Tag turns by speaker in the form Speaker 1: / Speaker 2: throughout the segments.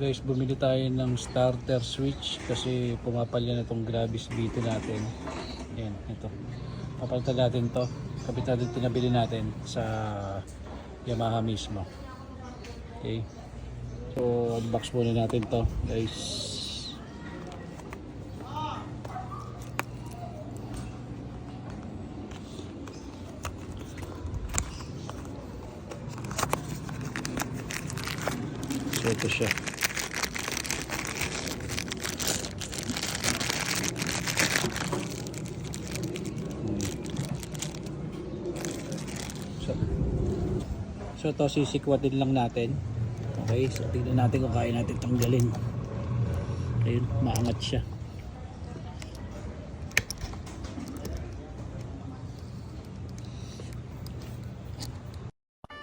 Speaker 1: Guys, bumili tayo ng starter switch kasi pumapalya na itong Gravis B2 natin. Ayan, ito. Papalitan natin to. Kapit natin ito nabili natin sa Yamaha mismo. Okay. So, unbox muna natin to guys. So, ito siya. So ito sisikwatin lang natin. Okay, so tignan natin kung kaya natin tanggalin. Ayun, maangat siya.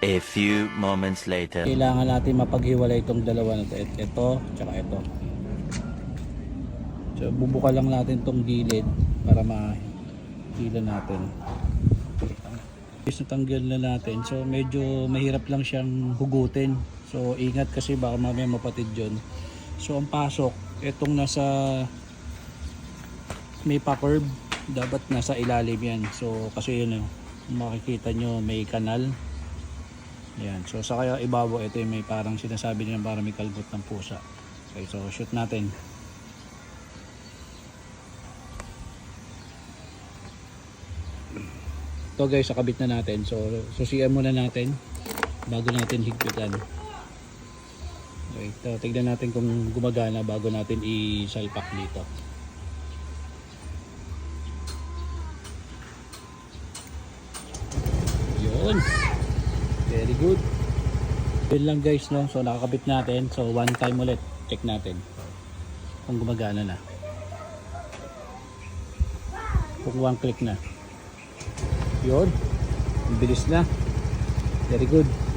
Speaker 2: A few moments later.
Speaker 1: Kailangan natin mapaghiwalay itong dalawa na ito. Ito, tsaka ito. So, bubuka lang natin itong gilid para mahila natin. Is natanggal na natin. So, medyo mahirap lang siyang hugutin. So, ingat kasi baka mamaya mapatid yun. So, ang pasok, itong nasa may pa-curve, dapat nasa ilalim yan. So, kasi yun, eh, makikita nyo may kanal. Yan. So sa kaya ibabaw ito yung may parang sinasabi nila parang may kalbot ng pusa. Okay, so shoot natin. Ito guys, sakabit na natin. So susiyan muna natin bago natin higpitan. Okay, ito, tignan natin kung gumagana bago natin isalpak dito. Yun. Very good. Yun lang guys no. So nakakabit natin. So one time ulit. Check natin. Kung gumagana na. Kung one click na. Yun. Ang bilis na. Very good.